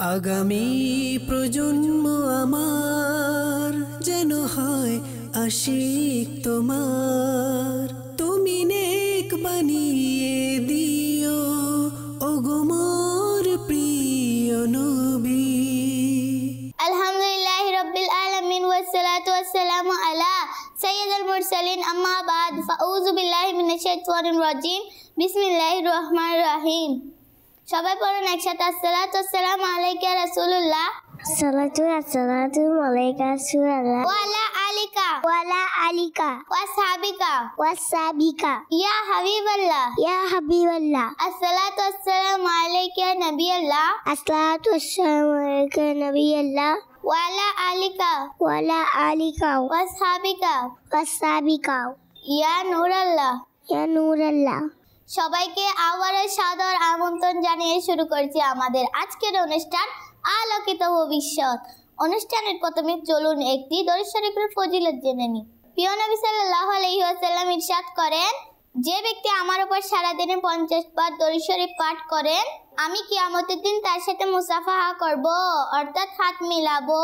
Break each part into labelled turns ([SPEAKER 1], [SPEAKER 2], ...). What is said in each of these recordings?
[SPEAKER 1] আগামী প্রজন্ম আমার যেন হয় আশিক তোমার। তুমি নেক বানিয়ে দিও ওগোমর প্রিয় নবী।
[SPEAKER 2] আলহামদুলিল্লাহ রব্বিল আলামিন, ওয়াসসালাতু ওয়াসসালামু আলা সাইয়্যিদুল মুরসালিন। আম্মা বাদ, ফাউযু বিল্লাহি মিনাশ শাইতানির রাজিম। বিসমিল্লাহির রহমানির রহিম। সবাই পড়ুন একসাথে আসসালাতু ওয়াসসালামু আলাইকা রাসূলুল্লাহ
[SPEAKER 3] Salatu wassalatu alaika Rasulullah
[SPEAKER 2] ওয়া আলা আলিকা
[SPEAKER 3] wala alika
[SPEAKER 2] ওয়া সাহাবিকা
[SPEAKER 3] wasabika
[SPEAKER 2] ইয়া হাবিবাল্লাহ
[SPEAKER 3] ya Habiballah
[SPEAKER 2] আসসালাতু ওয়াসসালামু আলাইকা নবিয়াল্লাহ
[SPEAKER 3] Assalatu wassalamu alaika Nabiyallah
[SPEAKER 2] ওয়া আলা আলিকা
[SPEAKER 3] wala alika
[SPEAKER 2] ওয়া সাহাবিকা
[SPEAKER 3] wasabika
[SPEAKER 2] ইয়া নূরাল্লাহ
[SPEAKER 3] ya Nurallah
[SPEAKER 2] সবাইকে আবারও সাদর আমন্ত্রণ জানিয়ে শুরু করছি আমাদের আজকের অনুষ্ঠান আলোকিত ভবিষ্যৎ। অনুষ্ঠানের প্রথমে চলুন একটি দরুদ ফজিলত জেনে নিই। প্রিয় নবী সাল্লাল্লাহু আলাইহি ওয়াসাল্লাম ইরশাদ করেন, যে ব্যক্তি আমার উপর সারাদিনে পঞ্চাশ বার দরুদ শরীফ পাঠ করেন, আমি কিয়ামতের দিন তার সাথে মুসাফাহা করব, অর্থাৎ হাত মিলাবো।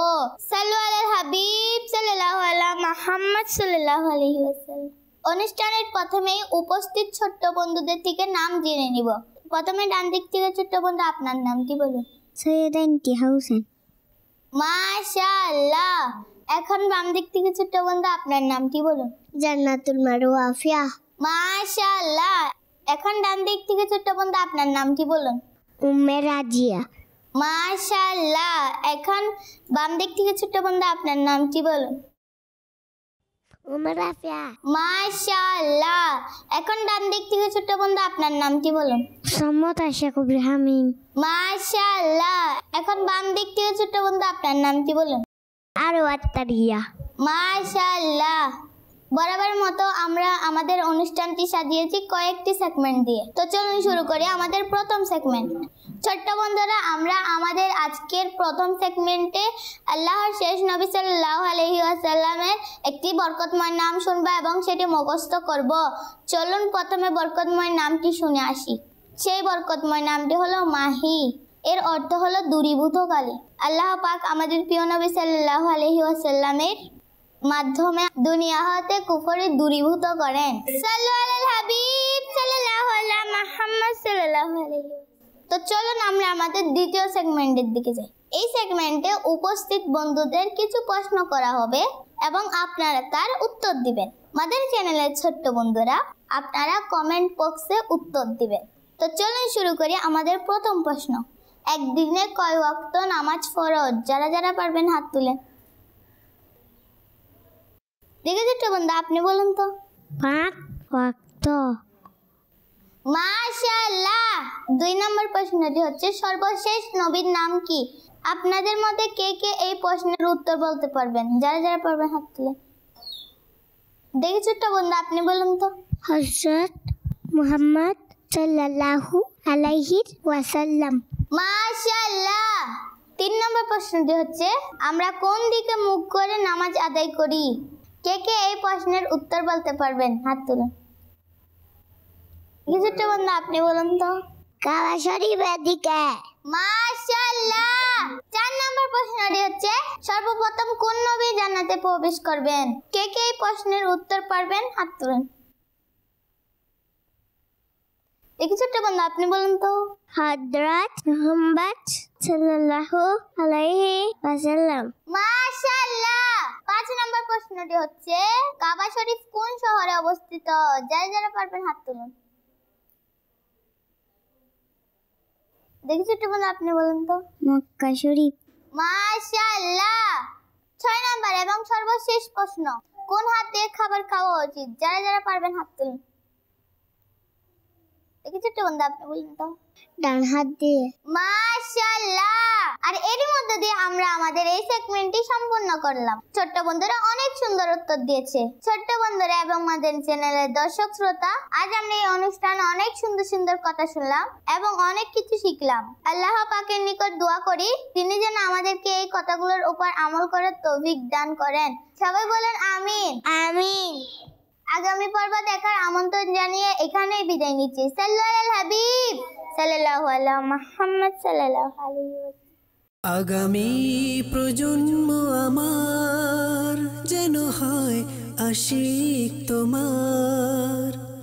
[SPEAKER 2] সাল্লু আলাল হাবিব সাল্লাল্লাহু আলা মুহাম্মদ সাল্লাল্লাহু আলাইহি ওয়াসাল্লাম। অনুষ্ঠানের প্রথমেই উপস্থিত ছোট্ট বন্ধুদের থেকে নাম জেনে নিব। প্রথমে ডান দিক থেকে ছোট্ট বন্ধু আপনার নামটি বলুন?
[SPEAKER 3] Sayyida Intiha Hussain
[SPEAKER 2] মাশাআল্লাহ! এখন বাম দিক থেকে ছোট্ট বন্ধু আপনার নামটি বলুন?
[SPEAKER 3] Jannatul Marwafia
[SPEAKER 2] মাশাআল্লাহ! এখন ডান দিক থেকে ছোট্ট বন্ধু আপনার নামটি বলুন?
[SPEAKER 3] Umme Rajia
[SPEAKER 2] মাশাআল্লাহ! এখন বাম দিক থেকে ছোট্ট বন্ধু আপনার নামটি বলুন?
[SPEAKER 3] Umme Rafia
[SPEAKER 2] মাশাআল্লাহ। এখন ডান দিক থেকে ছোট্ট বন্ধু আপনার নামটি বলুন?
[SPEAKER 3] Sammot Ashaq Ibrahim
[SPEAKER 2] মাশাআল্লাহ। এখন বাম দিক থেকে ছোট্ট বন্ধু আপনার নামটি বলুন?
[SPEAKER 3] Arwat Tariya
[SPEAKER 2] মাশাআল্লাহ। বরাবর মতো আমরা আমাদের অনুষ্ঠানটি সাজিয়েছি কয়েকটি সেগমেন্ট দিয়ে। তো চলুন শুরু করি আমাদের প্রথম সেগমেন্ট ছোট্ট বন্ধুরা আমরা আমাদের আজকের প্রথম সেগমেন্টে আল্লাহর শেষ নবী সাল্লাল্লাহু আলাইহি ওয়াসাল্লামের একটি বরকতময় নাম শুনব এবং সেটি মুখস্থ করব। চলুন প্রথমে বরকতময় নামটি শুনে আসি। সেই বরকতময় নামটি হলো মাহি। এর অর্থ হলো দূরীভূতকালী আল্লাহ পাক আমাদের প্রিয় নবী সাল্লাল্লাহু আলাইহি ওয়াসাল্লামের মাধ্যমে দুনিয়া হতে কুফরি দূরীভূত করেন। তো চলুন আমরা আমাদের দ্বিতীয় সেগমেন্টের দিকে যাই। এই সেগমেন্টে উপস্থিত বন্ধুদের কিছু প্রশ্ন করা হবে এবং আপনারা তার উত্তর দিবেন। আমাদের চ্যানেলের ছোট্ট বন্ধুরা আপনারা কমেন্ট বক্সে উত্তর দিবেন। তো চলুন শুরু করি আমাদের প্রথম প্রশ্ন। একদিনে কয় ওয়াক্ত নামাজ ফরজ? যারা যারা পারবেন হাত তুলেন দেখে ছোট্ট বন্ধু আপনি বলুন তো।
[SPEAKER 3] Pak Waktu
[SPEAKER 2] মাশাআল্লাহ! দুই নম্বর প্রশ্নটি হচ্ছে সর্বশেষ নবীর নাম কি? আপনাদের মধ্যে কে কে এই প্রশ্নের উত্তর বলতে পারবেন? যারা যারা পারবেন হাত তুলে। দেখি ছোট্ট বন্ধু আপনি বলুন তো।
[SPEAKER 3] Hazrat Muhammad Sallallahu Alaihi Wasallam
[SPEAKER 2] মাশাআল্লাহ! তিন নম্বর প্রশ্নটি হচ্ছে আমরা কোন দিকে মুখ করে নামাজ আদায় করি? কে কে এই প্রশ্নের উত্তর বলতে পারবেন? হাত তুলুন ছোট্ট বন্ধু আপনি বলুন তো।
[SPEAKER 3] Kawa Sharifের দিকে
[SPEAKER 2] মাশাআল্লাহ! নম্বর প্রশ্নটি হচ্ছে সর্বপ্রথম কোন নবী জান্নাতে প্রবেশ করবেন? কে কে এই প্রশ্নের উত্তর পারবেন? হাত তুলুন। দেখি ছোট্ট বন্ধু আপনি বলুন তো।
[SPEAKER 3] Sallallahu Alaihi Wasallam
[SPEAKER 2] মাশাআল্লাহ! পাঁচ নম্বর প্রশ্নটি হচ্ছে কাবা শরীফ কোন শহরে অবস্থিত? যারা যারা পারবেন হাত তুলুন। দেখি ছোট্ট বন্ধু আপনি বলুন তো।
[SPEAKER 3] মক্কা শরীফ।
[SPEAKER 2] মাশাআল্লাহ। ছয় নাম্বার এবং সর্বশেষ প্রশ্ন কোন হাত দিয়ে খাবার খাওয়া উচিত? যারা যারা পারবেন হাত তুলুন। দেখি ছোট্ট বন্ধু আপনি বলুন তো।
[SPEAKER 3] ডান হাত দিয়ে।
[SPEAKER 2] মাশাআল্লাহ। আর এরই মধ্যে দিয়ে আমরা আমাদের এই সেগমেন্টটি সম্পূর্ণ করলাম। ছোট্ট বন্ধুরা অনেক সুন্দর উত্তর দিয়েছে। ছোট্ট বন্ধুরা এবং আমাদের চ্যানেলের দর্শক শ্রোতা আজ আমরা এই অনুষ্ঠানে অনেক সুন্দর সুন্দর কথা শুনলাম এবং অনেক কিছু শিখলাম। আল্লাহ পাকের নিকট দোয়া করি তিনি যেন আমাদেরকে এই কথাগুলোর উপর আমল করার তৌফিক দান করেন। সবাই বলেন আমিন।
[SPEAKER 3] আমিন।
[SPEAKER 2] আগামী পর্ব দেখার আমন্ত্রণ জানিয়ে এখানেই বিদায় নিচ্ছি। সাল্লাল্লাহু হাবিব। সাল্লাল্লাহু আলা মুহাম্মদ সাল্লাল্লাহু আলাইহি
[SPEAKER 1] আগামী প্রজন্ম আমার যেন হয় আশিক তোমার।